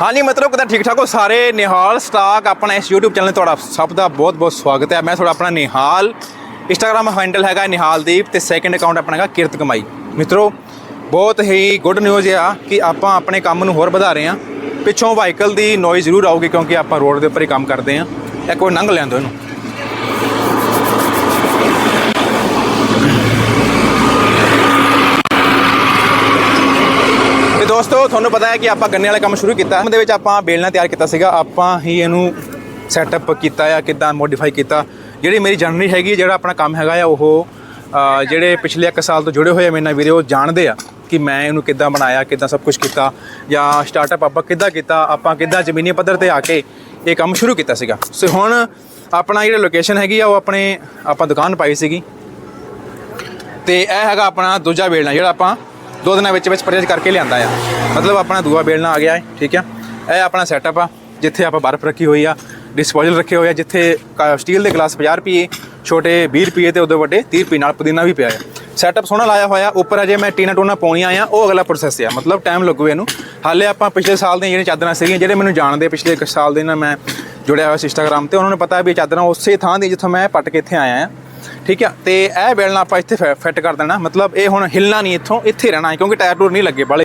ਹਾਂਜੀ ਮਤਲਬ ਕਿਦਾਂ ਠੀਕ ਠਾਕ ਹੋ ਸਾਰੇ? ਨਿਹਾਲ ਸਟਾਕ ਆਪਣਾ ਇਸ YouTube ਚੈਨਲ ਤੁਹਾਡਾ ਸਭ ਦਾ ਬਹੁਤ ਬਹੁਤ ਸਵਾਗਤ ਹੈ। ਮੈਂ ਤੁਹਾਡਾ ਆਪਣਾ ਨਿਹਾਲ ਇੰਸਟਾਗ੍ਰam ਹੈਂਡਲ ਹੈਗਾ ਨਿਹਾਲਦੀਪ ਤੇ ਸੈਕੰਡ ਅਕਾਊਂਟ ਆਪਣਾ ਹੈਗਾ ਕਿਰਤ ਕਮਾਈ। ਮਿੱਤਰੋ, ਬਹੁਤ ਹੀ ਗੁੱਡ ਨਿਊਜ਼ ਆ ਕਿ ਆਪਾਂ ਆਪਣੇ ਕੰਮ ਨੂੰ ਹੋਰ ਵਧਾ ਰਹੇ ਹਾਂ। ਪਿੱਛੋਂ ਵਾਹੀਕਲ ਦੀ ਨੋਇਜ਼ ਜ਼ਰੂਰ ਆਊਗੀ ਕਿਉਂਕਿ ਆਪਾਂ ਰੋਡ ਦੇ ਉੱਪਰ ਹੀ ਕੰਮ ਕਰਦੇ ਹਾਂ। ਇੱਕ ਕੋਈ ਲੰਘ ਲੈਣ ਇਹਨੂੰ। ਦੋਸਤੋ, ਤੁਹਾਨੂੰ ਪਤਾ ਹੈ ਕਿ ਆਪਾਂ ਗੰਨੇ ਵਾਲਾ ਕੰਮ ਸ਼ੁਰੂ ਕੀਤਾ। ਉਹਦੇ ਵਿੱਚ ਆਪਾਂ ਬੇਲਣਾ ਤਿਆਰ ਕੀਤਾ ਸੀਗਾ। ਆਪਾਂ ਹੀ ਇਹਨੂੰ ਸੈਟਅਪ ਕੀਤਾ ਆ ਕਿਦਾਂ ਮੋਡੀਫਾਈ ਕੀਤਾ। ਜਿਹੜੀ ਮੇਰੀ ਜਰਨੀ ਹੈਗੀ, ਜਿਹੜਾ ਆਪਣਾ ਕੰਮ ਹੈਗਾ ਆ, ਉਹ ਜਿਹੜੇ ਪਿਛਲੇ ਇੱਕ ਸਾਲ ਤੋਂ ਜੁੜੇ ਹੋਏ ਆ ਮੇਰੇ ਨਾਲ ਵੀਰੇ, ਉਹ ਜਾਣਦੇ ਆ ਕਿ ਮੈਂ ਇਹਨੂੰ ਕਿੱਦਾਂ ਬਣਾਇਆ, ਕਿੱਦਾਂ ਸਭ ਕੁਝ ਕੀਤਾ ਜਾਂ ਸਟਾਰਟਅਪ ਆਪਾਂ ਕਿੱਦਾਂ ਕੀਤਾ, ਆਪਾਂ ਕਿੱਦਾਂ ਜ਼ਮੀਨੀ ਪੱਧਰ ਤੇ ਆ ਕੇ ਇਹ ਕੰਮ ਸ਼ੁਰੂ ਕੀਤਾ ਸੀਗਾ। ਸੋ ਹੁਣ ਆਪਣਾ ਜਿਹੜਾ ਲੋਕੇਸ਼ਨ ਹੈਗੀ ਆ, ਉਹ ਆਪਣੇ ਆਪਾਂ ਦੁਕਾਨ ਪਾਈ ਸੀਗੀ। ਤੇ ਇਹ ਹੈਗਾ ਆਪਣਾ ਦੂਜਾ ਵੇਲਣਾ ਜਿਹੜਾ ਆਪਾਂ ਦੋ ਦਿਨਾਂ ਵਿੱਚ ਵਿੱਚ ਪਰਚੇਜ ਕਰਕੇ ਲਿਆਂਦਾ ਆ। ਮਤਲਬ ਆਪਣਾ ਦੂਆ ਬੇਲਣਾ ਆ ਗਿਆ ਹੈ, ਠੀਕ ਹੈ ਇਹ ਆਪਣਾ ਸੈਟਅਪ ਆ, ਜਿੱਥੇ ਆਪਾਂ ਬਰਫ਼ ਰੱਖੀ ਹੋਈ ਆ ਡਿਸਪੋਜ਼ਲ ਰੱਖੇ ਹੋਏ ਆ, ਜਿੱਥੇ ਕ- ਸਟੀਲ ਦੇ ਗਲਾਸ 50 ਰੁਪਏ, ਛੋਟੇ 20 ਰੁਪਏ ਤੇ ਉਦੋਂ ਵੱਡੇ 30 ਰੁਪਏ ਨਾਲ ਪੁਦੀਨਾ ਵੀ ਪਿਆ ਆ। ਸੈਟਅਪ ਸੋਹਣਾ ਲਾਇਆ ਹੋਇਆ, ਉੱਪਰ ਅਜੇ ਮੈਂ ਟੀਨਾ ਟੋਨਾ ਪਾਉਣੀਆਂ ਆ ਉਹ ਅਗਲਾ ਪ੍ਰੋਸੈਸ ਆ। ਮਤਲਬ ਟਾਈਮ ਲੱਗੂ ਇਹਨੂੰ। ਹਾਲੇ ਆਪਾਂ ਪਿਛਲੇ ਸਾਲ ਦੀਆਂ ਜਿਹੜੀਆਂ ਚਾਦਰਾਂ ਸੀਗੀਆਂ, ਜਿਹੜੇ ਮੈਨੂੰ ਜਾਣਦੇ ਪਿਛਲੇ ਇੱਕ ਸਾਲ ਦੇ ਨਾਲ ਮੈਂ ਜੁੜਿਆ ਹੋਇਆ ਸੀ ਇੰਸਟਾਗ੍ਰਾਮ ਤੇ, ਉਹਨਾਂ ਨੂੰ ਪਤਾ ਵੀ ਇਹ ਚਾਦਰਾਂ ਉਸੇ ਥਾਂ ਦੀ ਜਿੱਥੋਂ ਮੈਂ ਪੱਟ ਕੇ ਇੱਥੇ ਆਇਆ ਆ। ਠੀਕ ਆ? ਤੇ ਇਹ ਬੇਲਣਾ ਆਪਾਂ ਇੱਥੇ ਫਿੱਟ ਕਰ ਦੇਣਾ। ਮਤਲਬ ਇਹ ਹੁਣ ਹਿੱਲਣਾ ਨਹੀਂ ਇੱਥੋਂ, ਇੱਥੇ ਰਹਿਣਾ ਹੈ, ਕਿਉਂਕਿ ਟਾਇਰ ਟੂਰ ਨਹੀਂ ਲੱਗੇ ਬਾਲੇ।